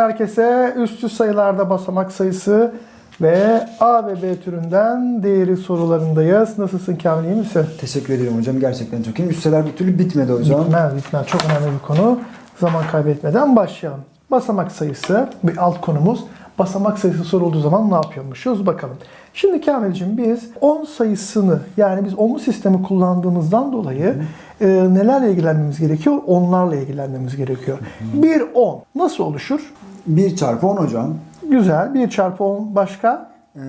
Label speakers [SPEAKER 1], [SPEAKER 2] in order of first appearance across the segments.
[SPEAKER 1] herkese. Üstü sayılarda basamak sayısı ve A ve B türünden değeri sorularındayız. Nasılsın Kamil iyi misin?
[SPEAKER 2] Teşekkür ediyorum hocam. Gerçekten çok iyiyim. Üsteler bir türlü bitmedi hocam.
[SPEAKER 1] Bitmez bitmez. Çok önemli bir konu. Zaman kaybetmeden başlayalım. Basamak sayısı bir alt konumuz. Basamak sayısı sorulduğu zaman ne yapıyormuşuz bakalım. Şimdi Kamil'cim biz 10 sayısını yani biz onlu sistemi kullandığımızdan dolayı e, nelerle ilgilenmemiz gerekiyor? Onlarla ilgilenmemiz gerekiyor. 1 10 nasıl oluşur?
[SPEAKER 2] 1 çarpı 10 hocam.
[SPEAKER 1] Güzel. 1 çarpı 10 başka?
[SPEAKER 2] Ee,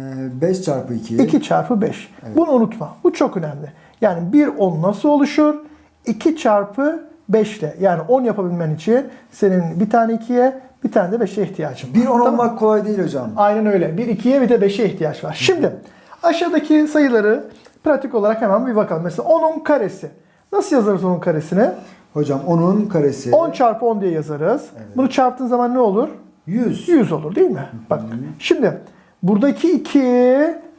[SPEAKER 2] 5 çarpı 2.
[SPEAKER 1] 2 çarpı 5. Bunu unutma. Bu çok önemli. Yani 1 10 nasıl oluşur? 2 çarpı 5 ile. Yani 10 yapabilmen için senin bir tane 2'ye bir tane de 5'e ihtiyacın var.
[SPEAKER 2] 1 10
[SPEAKER 1] Tamam.
[SPEAKER 2] olmak kolay değil hocam.
[SPEAKER 1] Aynen öyle. Bir 2'ye bir de 5'e ihtiyaç var. Şimdi aşağıdaki sayıları pratik olarak hemen bir bakalım. Mesela 10'un karesi. Nasıl yazarız onun karesini?
[SPEAKER 2] Hocam 10'un karesi
[SPEAKER 1] 10 çarpı 10 diye yazarız. Bunu çarptığın zaman ne olur?
[SPEAKER 2] 100.
[SPEAKER 1] 100 olur değil mi? Bak şimdi buradaki 2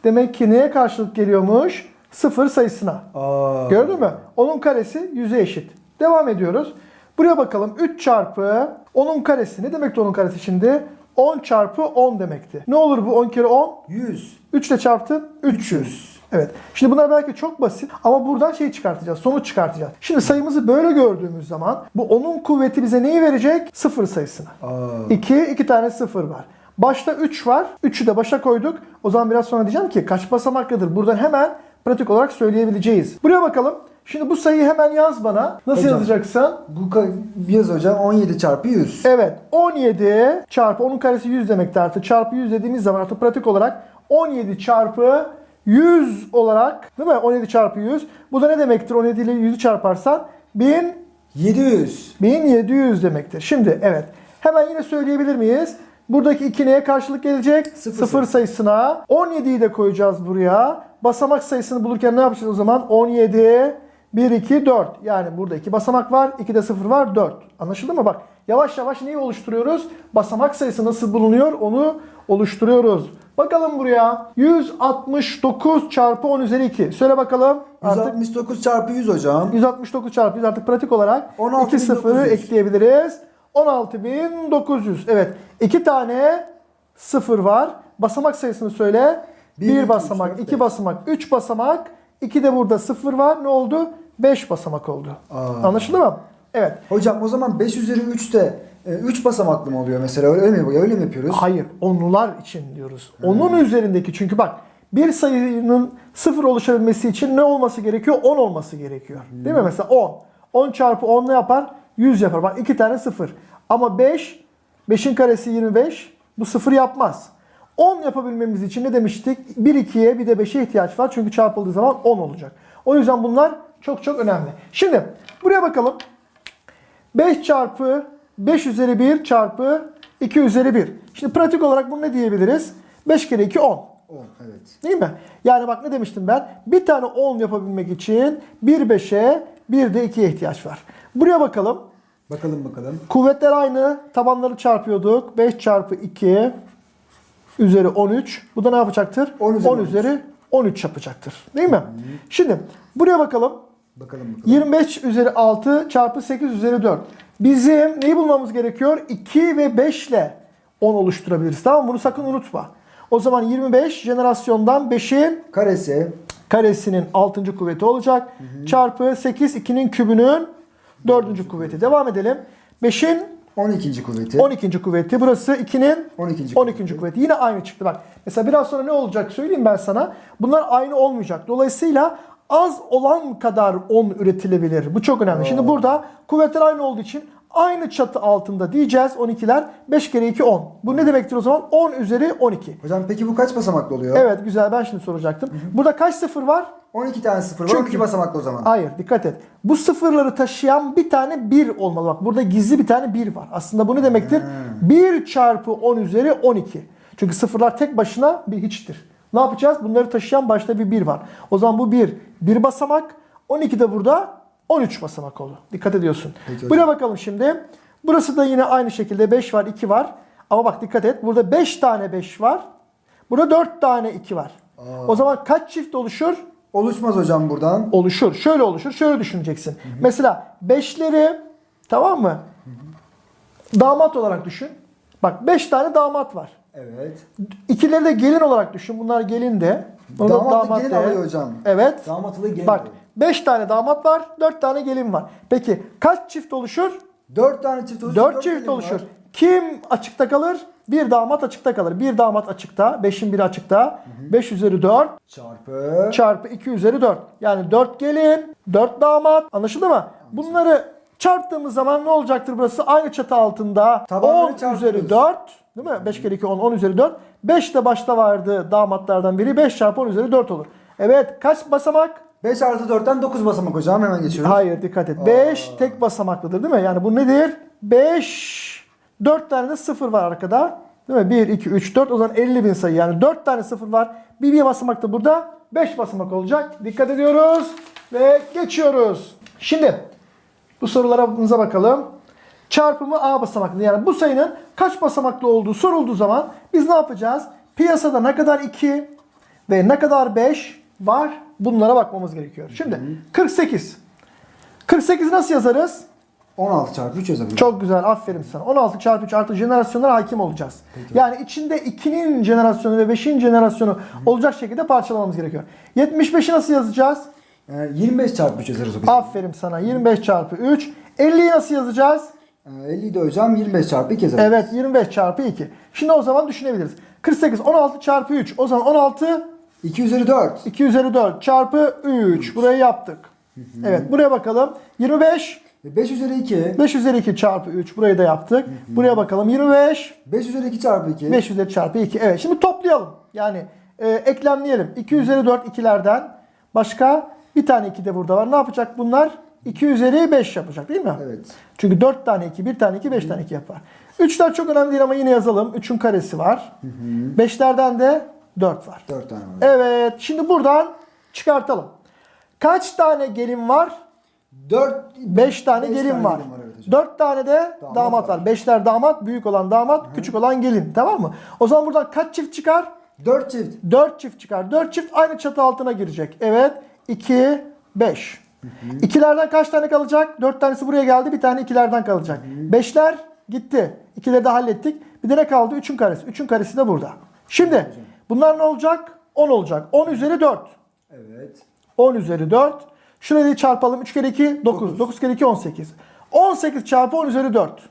[SPEAKER 1] demek ki neye karşılık geliyormuş? Sıfır sayısına.
[SPEAKER 2] Aa,
[SPEAKER 1] Gördün mü? Onun karesi 100'e eşit. Devam ediyoruz. Buraya bakalım. 3 çarpı 10'un karesi. Ne demekti onun karesi şimdi? 10 çarpı 10 demekti. Ne olur bu 10 kere 10?
[SPEAKER 2] 100.
[SPEAKER 1] 3 ile çarptın 300. Evet. Şimdi bunlar belki çok basit ama buradan şey çıkartacağız. Sonuç çıkartacağız. Şimdi sayımızı böyle gördüğümüz zaman bu onun kuvveti bize neyi verecek? Sıfır sayısını.
[SPEAKER 2] Aa,
[SPEAKER 1] 2, 2 tane sıfır var. Başta 3 var. 3'ü de başa koyduk. O zaman biraz sonra diyeceğim ki kaç basamaklıdır? Buradan hemen pratik olarak söyleyebileceğiz. Buraya bakalım. Şimdi bu sayıyı hemen yaz bana. Nasıl
[SPEAKER 2] Hocam.
[SPEAKER 1] yazacaksın?
[SPEAKER 2] bu yaz hocam 17 çarpı 100.
[SPEAKER 1] Evet. 17 çarpı onun karesi 100 demekti artık. Çarpı 100 dediğimiz zaman artık pratik olarak 17 çarpı 100 olarak değil mi? 17 çarpı 100. Bu da ne demektir? 17 ile 100'ü çarparsan 1000
[SPEAKER 2] 700.
[SPEAKER 1] 1700 demektir. Şimdi evet. Hemen yine söyleyebilir miyiz? Buradaki 2 neye karşılık gelecek?
[SPEAKER 2] Sıfır
[SPEAKER 1] Sıfır sayısına. 17'yi de koyacağız buraya. Basamak sayısını bulurken ne yapacağız o zaman? 17, 1, 2, 4. Yani burada 2 basamak var. 2 de 0 var. 4. Anlaşıldı mı? Bak yavaş yavaş neyi oluşturuyoruz? Basamak sayısı nasıl bulunuyor? Onu oluşturuyoruz. Bakalım buraya. 169 çarpı 10 üzeri 2. Söyle bakalım. Artık
[SPEAKER 2] 169 çarpı 100 hocam.
[SPEAKER 1] 169 çarpı 100 artık pratik olarak
[SPEAKER 2] 16.900.
[SPEAKER 1] 2 sıfırı ekleyebiliriz. 16.900. Evet. 2 tane sıfır var. Basamak sayısını söyle.
[SPEAKER 2] Bir,
[SPEAKER 1] 1
[SPEAKER 2] iki, üç,
[SPEAKER 1] basamak,
[SPEAKER 2] dört,
[SPEAKER 1] 2
[SPEAKER 2] beş.
[SPEAKER 1] basamak, 3 basamak. 2 de burada sıfır var. Ne oldu? 5 basamak oldu.
[SPEAKER 2] Aa.
[SPEAKER 1] Anlaşıldı mı? Evet.
[SPEAKER 2] Hocam o zaman 5 üzeri 3 de 3 basamaklı mı oluyor mesela? Öyle mi, öyle mi yapıyoruz?
[SPEAKER 1] Hayır, onlular için diyoruz. Onun üzerindeki çünkü bak bir sayının sıfır oluşabilmesi için ne olması gerekiyor? 10 olması gerekiyor. Değil mi? Mesela 10. 10 çarpı 10 ne yapar? 100 yapar. Bak iki tane sıfır. Ama 5, 5'in karesi 25. Bu sıfır yapmaz. 10 yapabilmemiz için ne demiştik? 1 2'ye bir de 5'e ihtiyaç var. Çünkü çarpıldığı zaman 10 olacak. O yüzden bunlar çok çok önemli. Şimdi buraya bakalım. 5 çarpı 5 üzeri 1 çarpı 2 üzeri 1. Şimdi pratik olarak bunu ne diyebiliriz? 5 kere 2 10.
[SPEAKER 2] 10 evet.
[SPEAKER 1] Değil mi? Yani bak ne demiştim ben? Bir tane 10 yapabilmek için bir 5'e bir de 2'ye ihtiyaç var. Buraya bakalım.
[SPEAKER 2] Bakalım bakalım.
[SPEAKER 1] Kuvvetler aynı. Tabanları çarpıyorduk. 5 çarpı 2 üzeri 13. Bu da ne yapacaktır?
[SPEAKER 2] 10 üzeri
[SPEAKER 1] 10 üzeri 13 yapacaktır. Değil mi? Şimdi buraya bakalım.
[SPEAKER 2] Bakalım bakalım.
[SPEAKER 1] 25 üzeri 6 çarpı 8 üzeri 4. Bizim neyi bulmamız gerekiyor? 2 ve 5 ile 10 oluşturabiliriz. Tamam mı? Bunu sakın unutma. O zaman 25 jenerasyondan 5'in
[SPEAKER 2] Karesi
[SPEAKER 1] karesinin 6. kuvveti olacak. Çarpı 8 2'nin kübünün 4. kuvveti. Devam edelim. 5'in
[SPEAKER 2] 12. kuvveti.
[SPEAKER 1] 12. kuvveti. Burası 2'nin
[SPEAKER 2] 12.
[SPEAKER 1] 12. kuvveti. Yine aynı çıktı bak. Mesela biraz sonra ne olacak söyleyeyim ben sana. Bunlar aynı olmayacak. Dolayısıyla az olan kadar 10 üretilebilir. Bu çok önemli. Şimdi burada kuvvetler aynı olduğu için aynı çatı altında diyeceğiz 12'ler. 5 kere 2 10. Bu ne demektir o zaman? 10 üzeri 12.
[SPEAKER 2] Hocam peki bu kaç basamaklı oluyor?
[SPEAKER 1] Evet güzel ben şimdi soracaktım. Burada kaç sıfır var?
[SPEAKER 2] 12 tane sıfır var.
[SPEAKER 1] Çünkü-
[SPEAKER 2] 12 basamaklı o zaman.
[SPEAKER 1] Hayır dikkat et. Bu sıfırları taşıyan bir tane 1 olmalı. Bak burada gizli bir tane 1 var. Aslında bu ne demektir? 1 çarpı 10 üzeri 12. Çünkü sıfırlar tek başına bir hiçtir. Ne yapacağız? Bunları taşıyan başta bir 1 var. O zaman bu 1, 1 basamak. 12 de burada 13 basamak oldu. Dikkat ediyorsun.
[SPEAKER 2] Peki.
[SPEAKER 1] Buraya bakalım şimdi. Burası da yine aynı şekilde 5 var, 2 var. Ama bak dikkat et. Burada 5 tane 5 var. Burada 4 tane 2 var. O zaman kaç çift oluşur?
[SPEAKER 2] Oluşmaz hocam buradan.
[SPEAKER 1] oluşur. Şöyle oluşur. Şöyle düşüneceksin. Mesela beşleri tamam mı? Damat olarak düşün. Bak 5 tane damat var.
[SPEAKER 2] Evet.
[SPEAKER 1] İkileri de gelin olarak düşün. Bunlar gelin de. Da
[SPEAKER 2] Damat da gelin
[SPEAKER 1] de.
[SPEAKER 2] alıyor hocam.
[SPEAKER 1] Evet.
[SPEAKER 2] Damatlığı gelin
[SPEAKER 1] Bak
[SPEAKER 2] alıyor.
[SPEAKER 1] 5 tane damat var, 4 tane gelin var. Peki kaç çift oluşur?
[SPEAKER 2] 4 tane çift oluşur.
[SPEAKER 1] 4
[SPEAKER 2] dört
[SPEAKER 1] çift
[SPEAKER 2] gelin
[SPEAKER 1] oluşur.
[SPEAKER 2] var.
[SPEAKER 1] Kim açıkta kalır? Bir damat açıkta kalır. Bir damat açıkta, 5'in biri açıkta. 5 üzeri 4
[SPEAKER 2] Çarpı.
[SPEAKER 1] çarpı 2 üzeri 4. Yani 4 gelin, 4 damat. Anlaşıldı mı? Bunları çarptığımız zaman ne olacaktır burası? Aynı çatı altında
[SPEAKER 2] Tabanları
[SPEAKER 1] 10
[SPEAKER 2] çarpıyoruz.
[SPEAKER 1] üzeri 4. Değil mi? 5 kere 2 10, 10 üzeri 4. 5 de başta vardı damatlardan biri. 5 çarpı 10 üzeri 4 olur. Evet kaç basamak?
[SPEAKER 2] 5 artı 4'ten 9 basamak hocam. Hemen geçiyoruz.
[SPEAKER 1] Hayır dikkat et. 5 tek basamaklıdır değil mi? Yani bu nedir? 5 4 tane de 0 var arkada. Değil mi? 1 2 3 4 o zaman 50 bin sayı. Yani 4 tane 0 var. Bir bir basamak da burada 5 basamak olacak. Dikkat ediyoruz ve geçiyoruz. Şimdi bu sorularımıza bakalım. Çarpımı A basamaklı. Yani bu sayının kaç basamaklı olduğu sorulduğu zaman biz ne yapacağız? Piyasada ne kadar 2 ve ne kadar 5 var bunlara bakmamız gerekiyor. Şimdi 48. 48'i nasıl yazarız?
[SPEAKER 2] 16 çarpı 3 yazabilirim.
[SPEAKER 1] Çok güzel aferin sana. 16 çarpı 3 artı jenerasyonlara hakim olacağız. Yani içinde 2'nin jenerasyonu ve 5'in jenerasyonu olacak şekilde parçalamamız gerekiyor. 75'i nasıl yazacağız?
[SPEAKER 2] Ee, 25 çarpı 3 yazarız biz.
[SPEAKER 1] Aferin sana. 25 çarpı 3. 50'yi nasıl yazacağız?
[SPEAKER 2] Ee, 50'yi de hocam 25 çarpı 2 yazarız.
[SPEAKER 1] Evet 25 çarpı 2. Şimdi o zaman düşünebiliriz. 48 16 çarpı 3. O zaman 16
[SPEAKER 2] 2 üzeri 4.
[SPEAKER 1] 2 üzeri 4 çarpı 3. Burayı yaptık. Evet buraya bakalım. 25
[SPEAKER 2] 5 üzeri 2.
[SPEAKER 1] 5 üzeri 2 çarpı 3. Burayı da yaptık. Buraya bakalım. 25
[SPEAKER 2] 5 üzeri 2 çarpı 2.
[SPEAKER 1] 5 üzeri çarpı 2. Evet şimdi toplayalım. Yani e, eklemleyelim. 2 üzeri 4 ikilerden. Başka bir tane 2 de burada var. Ne yapacak bunlar? 2 üzeri 5 yapacak değil mi?
[SPEAKER 2] Evet.
[SPEAKER 1] Çünkü 4 tane 2, 1 tane 2, 5 tane 2 yapar. 3'ler çok önemli değil ama yine yazalım. 3'ün karesi var. 5'lerden de 4 var.
[SPEAKER 2] 4 tane var.
[SPEAKER 1] Evet şimdi buradan çıkartalım. Kaç tane gelin var?
[SPEAKER 2] 4
[SPEAKER 1] 5 tane
[SPEAKER 2] Beş
[SPEAKER 1] gelin
[SPEAKER 2] tane
[SPEAKER 1] var.
[SPEAKER 2] gelin var, evet hocam.
[SPEAKER 1] 4 tane de damat,
[SPEAKER 2] Damat
[SPEAKER 1] var.
[SPEAKER 2] var.
[SPEAKER 1] 5'ler damat, büyük olan damat, küçük olan gelin. Tamam mı? O zaman buradan kaç çift çıkar?
[SPEAKER 2] 4 çift.
[SPEAKER 1] 4 çift çıkar. 4 çift aynı çatı altına girecek. Evet. 2, 5. İkilerden kaç tane kalacak? 4 tanesi buraya geldi. Bir tane ikilerden kalacak. Beşler gitti. İkileri de hallettik. Bir de ne kaldı? 3'ün karesi. 3'ün karesi de burada. Şimdi bunlar ne olacak? 10 olacak. 10 üzeri 4.
[SPEAKER 2] Evet.
[SPEAKER 1] 10 üzeri 4. Şurayı çarpalım. 3 kere 2 9. 9 kere 2 18. 18 çarpı 10 üzeri 4.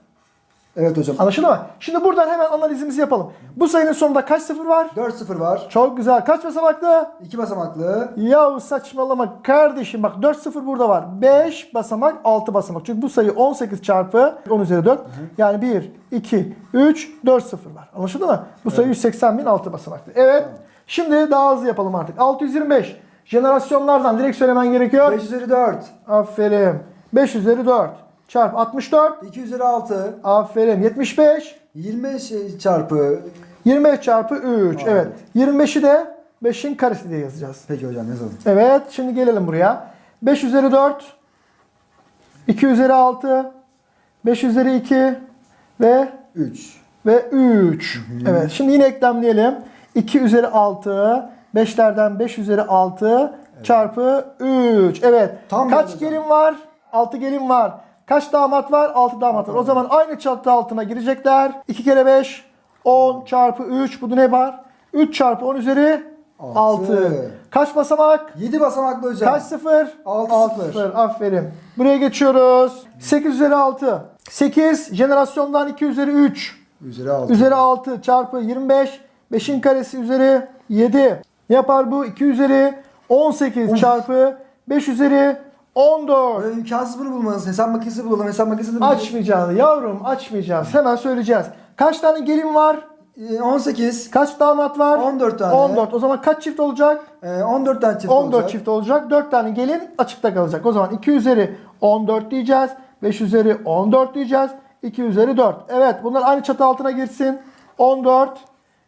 [SPEAKER 2] Evet hocam.
[SPEAKER 1] Anlaşıldı mı? Şimdi buradan hemen analizimizi yapalım. Bu sayının sonunda kaç sıfır var?
[SPEAKER 2] 4 0 var.
[SPEAKER 1] Çok güzel. Kaç basamaklı?
[SPEAKER 2] 2 basamaklı.
[SPEAKER 1] Yahu saçmalama kardeşim bak 4 sıfır burada var. 5 basamak 6 basamak. Çünkü bu sayı 18 çarpı 10 üzeri 4. Yani 1, 2, 3, 4 sıfır var. Anlaşıldı mı? Bu sayı 180 bin 6 basamaklı. Evet. Şimdi daha hızlı yapalım artık. 625. Jenerasyonlardan direkt söylemen gerekiyor.
[SPEAKER 2] 5 üzeri 4.
[SPEAKER 1] Aferin. 5 üzeri 4 çarpı 64.
[SPEAKER 2] 2 üzeri 6.
[SPEAKER 1] Aferin. 75.
[SPEAKER 2] 25 çarpı.
[SPEAKER 1] 25 çarpı 3.
[SPEAKER 2] Aa,
[SPEAKER 1] Evet.
[SPEAKER 2] evet.
[SPEAKER 1] 25'i de 5'in karesi diye yazacağız.
[SPEAKER 2] Peki hocam yazalım.
[SPEAKER 1] Evet. Şimdi gelelim buraya. 5 üzeri 4. 2 üzeri 6. 5 üzeri 2. Ve
[SPEAKER 2] 3.
[SPEAKER 1] ve 3. Evet. Şimdi yine eklemleyelim. 2 üzeri 6. 5'lerden 5 üzeri 6 çarpı 3. Evet.
[SPEAKER 2] Tam
[SPEAKER 1] Kaç gelin var? 6 gelin var. Kaç damat var? 6 damat var. O zaman aynı çatı altına girecekler. 2 kere 5 10 çarpı 3. Bu da ne var? 3 çarpı 10 üzeri 6.
[SPEAKER 2] Altı.
[SPEAKER 1] Kaç basamak?
[SPEAKER 2] 7 basamaklı hocam.
[SPEAKER 1] Kaç sıfır?
[SPEAKER 2] Altı
[SPEAKER 1] Altı
[SPEAKER 2] sıfır.
[SPEAKER 1] Aferin. Buraya geçiyoruz. 8 üzeri 6. 8 jenerasyondan 2 üzeri 3.
[SPEAKER 2] Üzeri 6.
[SPEAKER 1] Üzeri 6 çarpı 25. 5'in karesi üzeri 7. Ne yapar bu? 2 üzeri 18 çarpı 5 üzeri 14.
[SPEAKER 2] Böyle imkansız bunu bulmanız. Hesap makinesi bulalım. Hesap makinesi de
[SPEAKER 1] Açmayacağız yavrum açmayacağız. Hemen söyleyeceğiz. Kaç tane gelin var?
[SPEAKER 2] Ee, 18.
[SPEAKER 1] Kaç damat var?
[SPEAKER 2] 14 tane.
[SPEAKER 1] 14. O zaman kaç çift olacak?
[SPEAKER 2] Ee, 14 tane çift
[SPEAKER 1] 14
[SPEAKER 2] olacak.
[SPEAKER 1] çift olacak. 4 tane gelin açıkta kalacak. O zaman 2 üzeri 14 diyeceğiz. 5 üzeri 14 diyeceğiz. 2 üzeri 4. Evet bunlar aynı çatı altına girsin. 14.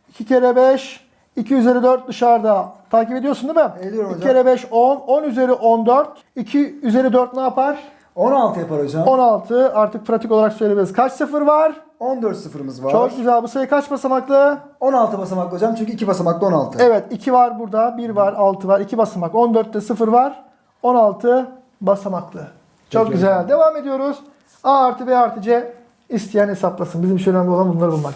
[SPEAKER 1] 2 kere 5. 2 üzeri 4 dışarıda. Takip ediyorsun değil mi?
[SPEAKER 2] Ediyorum
[SPEAKER 1] 2
[SPEAKER 2] hocam.
[SPEAKER 1] kere 5 10. 10 üzeri 14. 2 üzeri 4 ne yapar?
[SPEAKER 2] 16 yapar hocam.
[SPEAKER 1] 16. Artık pratik olarak söyleyebiliriz. Kaç sıfır var?
[SPEAKER 2] 14 sıfırımız var.
[SPEAKER 1] Çok güzel. Bu sayı kaç basamaklı?
[SPEAKER 2] 16 basamaklı hocam çünkü 2 basamaklı 16.
[SPEAKER 1] Evet 2 var burada. 1 var, 6 var. 2 basamak. 14'te 0 var. 16 basamaklı. Çok
[SPEAKER 2] Peki
[SPEAKER 1] güzel. Devam ediyoruz. A artı B artı C isteyen hesaplasın. Bizim için önemli olan bunları bulmak.